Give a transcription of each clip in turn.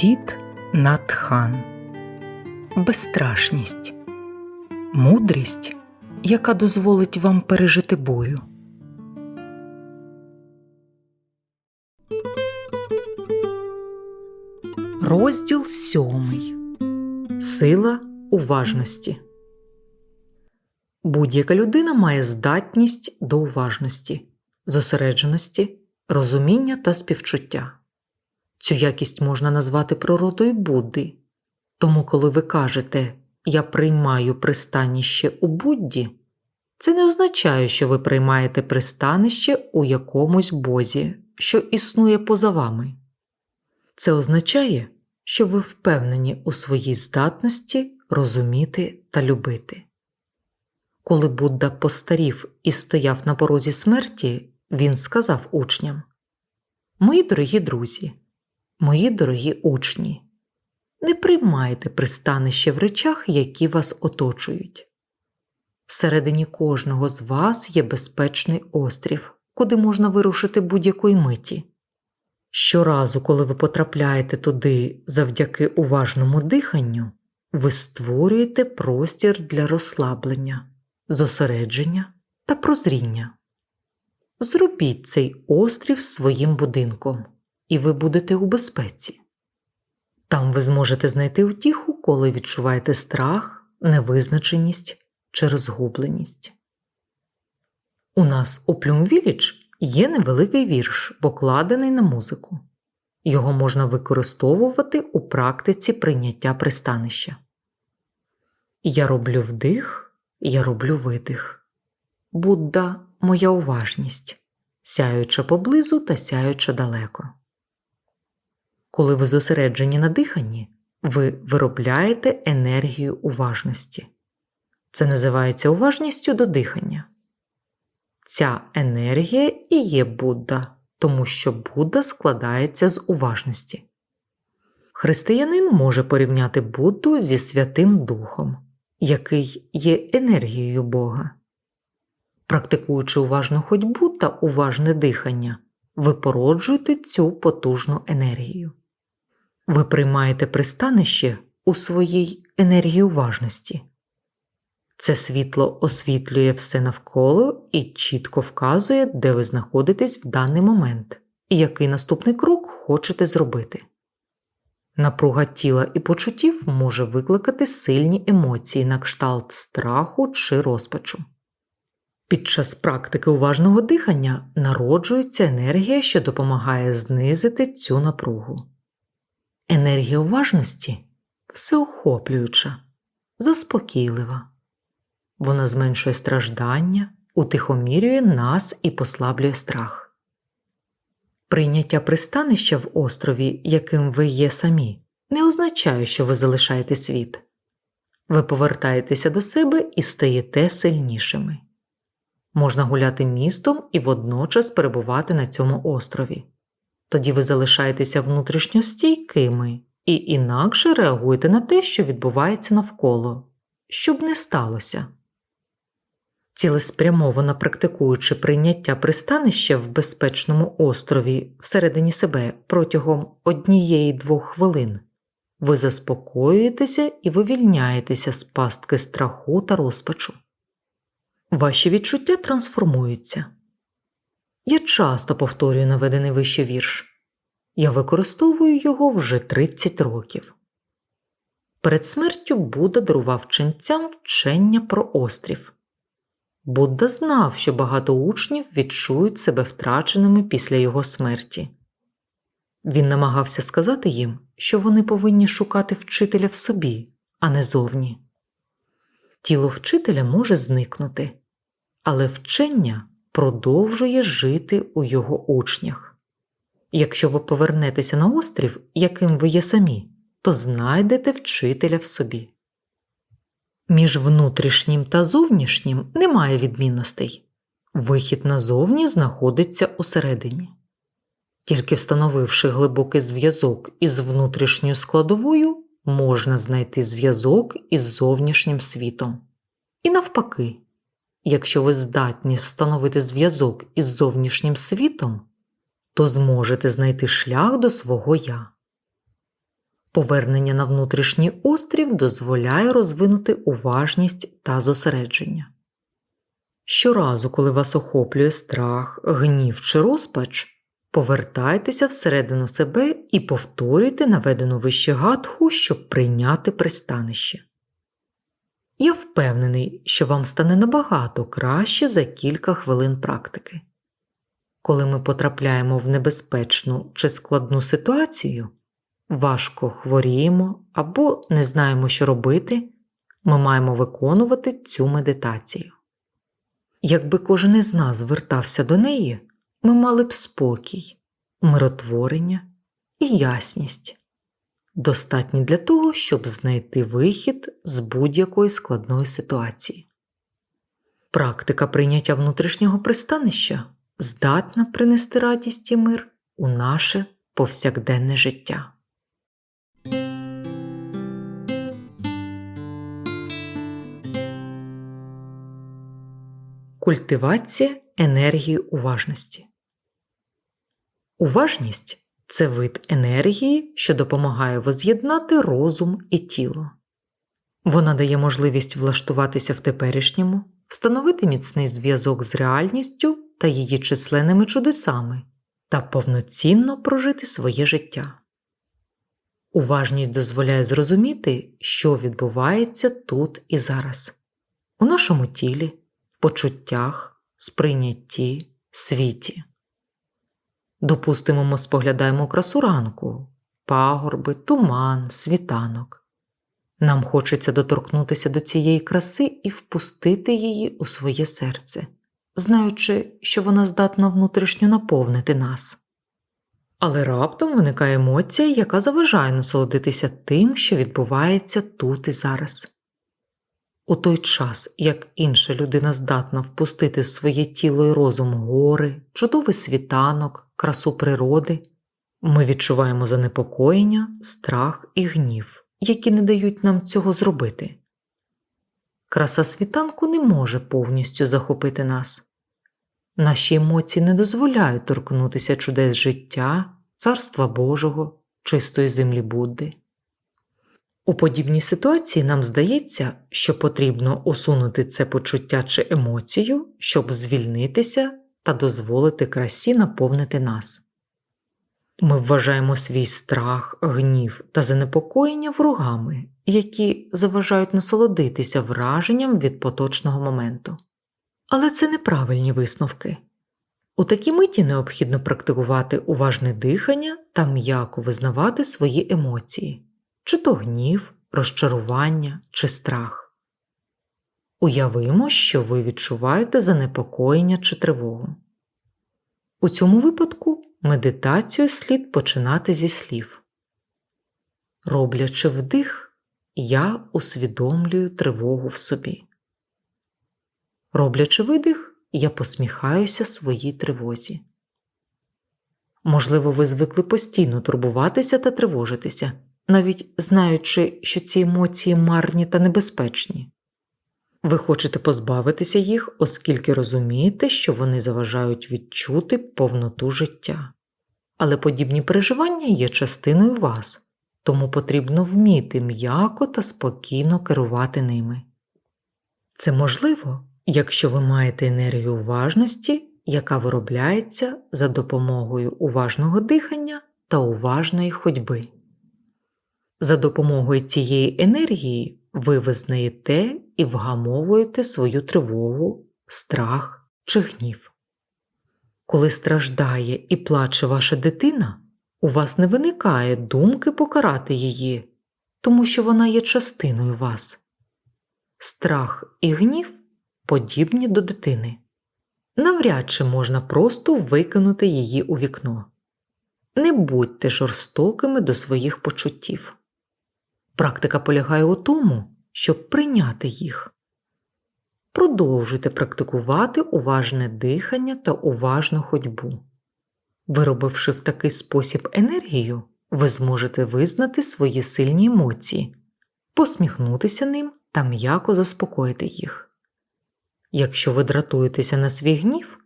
Дід Натхан Безстрашність Мудрість, яка дозволить вам пережити бурю. Розділ сьомий Сила уважності. Будь-яка людина має здатність до уважності, зосередженості, розуміння та співчуття. Цю якість можна назвати природою Будди. Тому, коли ви кажете Я приймаю пристаніще у Будді, це не означає, що ви приймаєте пристанище у якомусь бозі, що існує поза вами. Це означає, що ви впевнені у своїй здатності розуміти та любити. Коли Будда постарів і стояв на порозі смерті, він сказав учням Мої дорогі друзі, мої дорогі учні, не приймайте пристанище в речах, які вас оточують. Всередині кожного з вас є безпечний острів, куди можна вирушити будь-якої миті. Щоразу, коли ви потрапляєте туди завдяки уважному диханню, ви створюєте простір для розслаблення, зосередження та прозріння. Зробіть цей острів своїм будинком, і ви будете у безпеці. Там ви зможете знайти утіху, коли відчуваєте страх, невизначеність чи розгубленість. У нас у Плюмвіліч є невеликий вірш, покладений на музику. Його можна використовувати у практиці прийняття пристанища. Я роблю вдих, я роблю видих. Будда моя уважність, сяюча поблизу та сяюча далеко. Коли ви зосереджені на диханні, ви виробляєте енергію уважності. Це називається уважністю до дихання. Ця енергія і є Будда, тому що Будда складається з уважності. Християнин може порівняти Будду зі Святим Духом, який є енергією Бога. Практикуючи уважну ходьбу та уважне дихання, ви породжуєте цю потужну енергію. Ви приймаєте пристанище у своїй енергії уважності. Це світло освітлює все навколо і чітко вказує, де ви знаходитесь в даний момент і який наступний крок хочете зробити. Напруга тіла і почуттів може викликати сильні емоції на кшталт страху чи розпачу. Під час практики уважного дихання народжується енергія, що допомагає знизити цю напругу. Енергія уважності всеохоплююча, заспокійлива. Вона зменшує страждання, утихомірює нас і послаблює страх. Прийняття пристанища в острові, яким ви є самі, не означає, що ви залишаєте світ. Ви повертаєтеся до себе і стаєте сильнішими. Можна гуляти містом і водночас перебувати на цьому острові. Тоді ви залишаєтеся внутрішньо стійкими і інакше реагуєте на те, що відбувається навколо, щоб не сталося. Цілеспрямовано практикуючи прийняття пристанища в безпечному острові всередині себе протягом однієї двох хвилин, ви заспокоюєтеся і вивільняєтеся з пастки страху та розпачу. Ваші відчуття трансформуються. Я часто повторюю наведений вище вірш. Я використовую його вже 30 років. Перед смертю Будда дарував ченцям вчення про острів. Будда знав, що багато учнів відчують себе втраченими після його смерті. Він намагався сказати їм, що вони повинні шукати вчителя в собі, а не зовні. Тіло вчителя може зникнути, але вчення продовжує жити у його учнях. Якщо ви повернетеся на острів, яким ви є самі, то знайдете вчителя в собі. Між внутрішнім та зовнішнім немає відмінностей. Вихід назовні знаходиться усередині. Тільки встановивши глибокий зв'язок із внутрішньою складовою, можна знайти зв'язок із зовнішнім світом. І навпаки, якщо ви здатні встановити зв'язок із зовнішнім світом, то зможете знайти шлях до свого я. Повернення на внутрішній острів дозволяє розвинути уважність та зосередження. Щоразу, коли вас охоплює страх, гнів чи розпач, повертайтеся всередину себе і повторюйте наведену вище гадху, щоб прийняти пристанище. Я впевнений, що вам стане набагато краще за кілька хвилин практики. Коли ми потрапляємо в небезпечну чи складну ситуацію, важко хворіємо або не знаємо, що робити, ми маємо виконувати цю медитацію. Якби кожен із нас звертався до неї, ми мали б спокій, миротворення і ясність, достатні для того, щоб знайти вихід з будь-якої складної ситуації. Практика прийняття внутрішнього пристанища здатна принести радість і мир у наше повсякденне життя. Культивація енергії уважності. Уважність це вид енергії, що допомагає воз'єднати розум і тіло. Вона дає можливість влаштуватися в теперішньому, встановити міцний зв'язок з реальністю та її численними чудесами та повноцінно прожити своє життя. Уважність дозволяє зрозуміти, що відбувається тут і зараз, у нашому тілі, почуттях, сприйнятті, світі. Допустимо, ми споглядаємо красу ранку, пагорби, туман, світанок. Нам хочеться доторкнутися до цієї краси і впустити її у своє серце, знаючи, що вона здатна внутрішньо наповнити нас. Але раптом виникає емоція, яка заважає насолодитися тим, що відбувається тут і зараз. У той час, як інша людина здатна впустити в своє тіло і розум гори, чудовий світанок, красу природи, ми відчуваємо занепокоєння, страх і гнів, які не дають нам цього зробити. Краса світанку не може повністю захопити нас. Наші емоції не дозволяють торкнутися чудес життя, царства Божого, чистої землі Будди. У подібній ситуації нам здається, що потрібно усунути це почуття чи емоцію, щоб звільнитися та дозволити красі наповнити нас. Ми вважаємо свій страх, гнів та занепокоєння ворогами, які заважають насолодитися враженням від поточного моменту. Але це неправильні висновки. У такій миті необхідно практикувати уважне дихання та м'яко визнавати свої емоції, чи то гнів, розчарування чи страх. Уявимо, що ви відчуваєте занепокоєння чи тривогу. У цьому випадку медитацію слід починати зі слів. Роблячи вдих, я усвідомлюю тривогу в собі. Роблячи видих, я посміхаюся своїй тривозі. Можливо, ви звикли постійно турбуватися та тривожитися, навіть знаючи, що ці емоції марні та небезпечні. Ви хочете позбавитися їх, оскільки розумієте, що вони заважають відчути повноту життя. Але подібні переживання є частиною вас, тому потрібно вміти м'яко та спокійно керувати ними. Це можливо, якщо ви маєте енергію уважності, яка виробляється за допомогою уважного дихання та уважної ходьби. За допомогою цієї енергії ви визнаєте і вгамовуєте свою тривогу, страх чи гнів. Коли страждає і плаче ваша дитина, у вас не виникає думки покарати її, тому що вона є частиною вас. Страх і гнів подібні до дитини. Навряд чи можна просто викинути її у вікно. Не будьте жорстокими до своїх почуттів. Практика полягає у тому, щоб прийняти їх. Продовжуйте практикувати уважне дихання та уважну ходьбу. Виробивши в такий спосіб енергію, ви зможете визнати свої сильні емоції, посміхнутися ним та м'яко заспокоїти їх. Якщо ви дратуєтеся на свій гнів,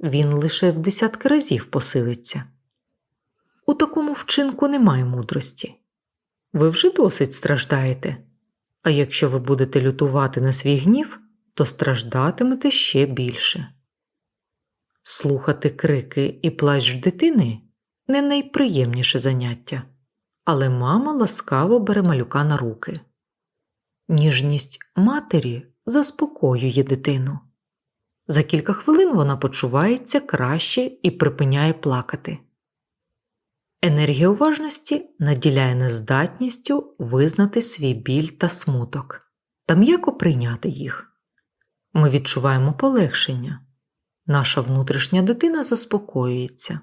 він лише в десятки разів посилиться. У такому вчинку немає мудрості. ви вже досить страждаєте. А якщо ви будете лютувати на свій гнів, то страждатимете ще більше. Слухати крики і плач дитини не найприємніше заняття, але мама ласкаво бере малюка на руки. Ніжність матері заспокоює дитину. За кілька хвилин вона почувається краще і припиняє плакати. Енергія уважності наділяє нас здатністю визнати свій біль та смуток та м'яко прийняти їх. Ми відчуваємо полегшення. Наша внутрішня дитина заспокоюється.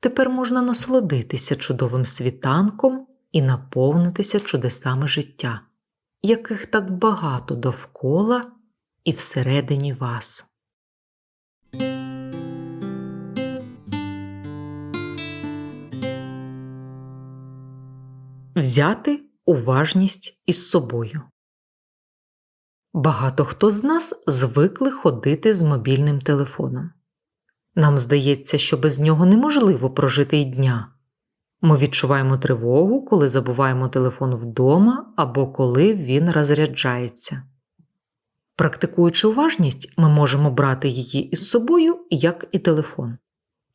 Тепер можна насолодитися чудовим світанком і наповнитися чудесами життя, яких так багато довкола і всередині вас. Взяти уважність із собою. Багато хто з нас звикли ходити з мобільним телефоном. Нам здається, що без нього неможливо прожити й дня. Ми відчуваємо тривогу, коли забуваємо телефон вдома або коли він розряджається. Практикуючи уважність, ми можемо брати її із собою, як і телефон.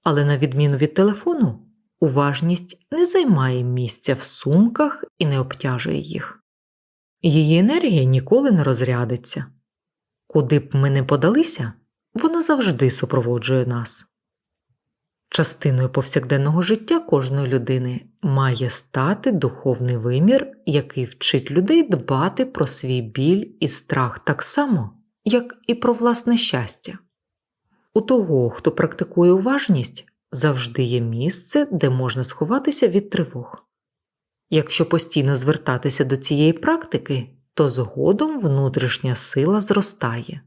Але на відміну від телефону, уважність не займає місця в сумках і не обтяжує їх. Її енергія ніколи не розрядиться. Куди б ми не подалися, вона завжди супроводжує нас. Частиною повсякденного життя кожної людини має стати духовний вимір, який вчить людей дбати про свій біль і страх так само, як і про власне щастя. У того, хто практикує уважність, завжди є місце, де можна сховатися від тривог. Якщо постійно звертатися до цієї практики, то згодом внутрішня сила зростає.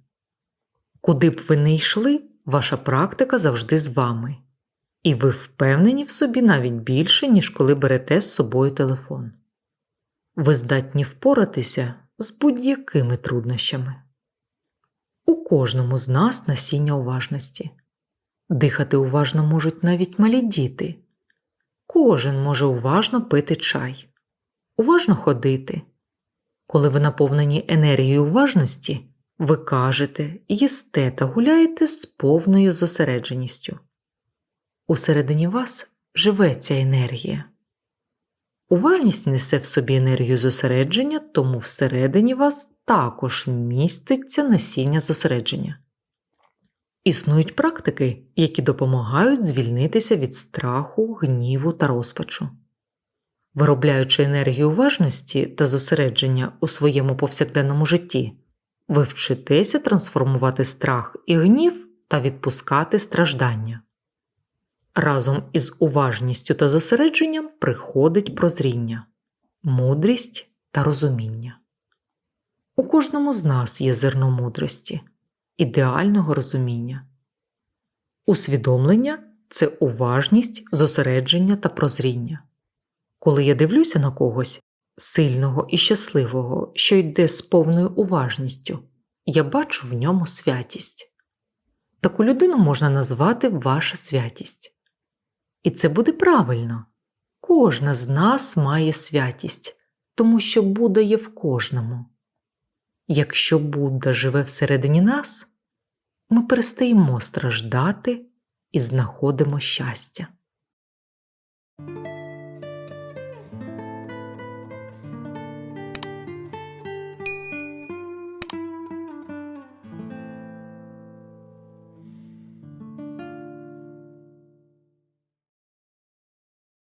Куди б ви не йшли, ваша практика завжди з вами, і ви впевнені в собі навіть більше, ніж коли берете з собою телефон. Ви здатні впоратися з будь-якими труднощами. У кожному з нас насіння уважності. Дихати уважно можуть навіть малі діти. Кожен може уважно пити чай, уважно ходити. Коли ви наповнені енергією уважності, ви кажете, їсте та гуляєте з повною зосередженістю. Усередині вас живе ця енергія. Уважність несе в собі енергію зосередження, тому всередині вас також міститься насіння зосередження. Існують практики, які допомагають звільнитися від страху, гніву та розпачу. Виробляючи енергію уважності та зосередження у своєму повсякденному житті, ви вчитеся трансформувати страх і гнів та відпускати страждання. Разом із уважністю та зосередженням приходить прозріння, мудрість та розуміння. У кожному з нас є зерно мудрості ідеального розуміння. Усвідомлення це уважність, зосередження та прозріння. Коли я дивлюся на когось сильного і щасливого, що йде з повною уважністю, я бачу в ньому святість. Таку людину можна назвати ваша святість. І це буде правильно. Кожна з нас має святість, тому що Будда є в кожному. Якщо Будда живе всередині нас, ми перестаємо страждати і знаходимо щастя.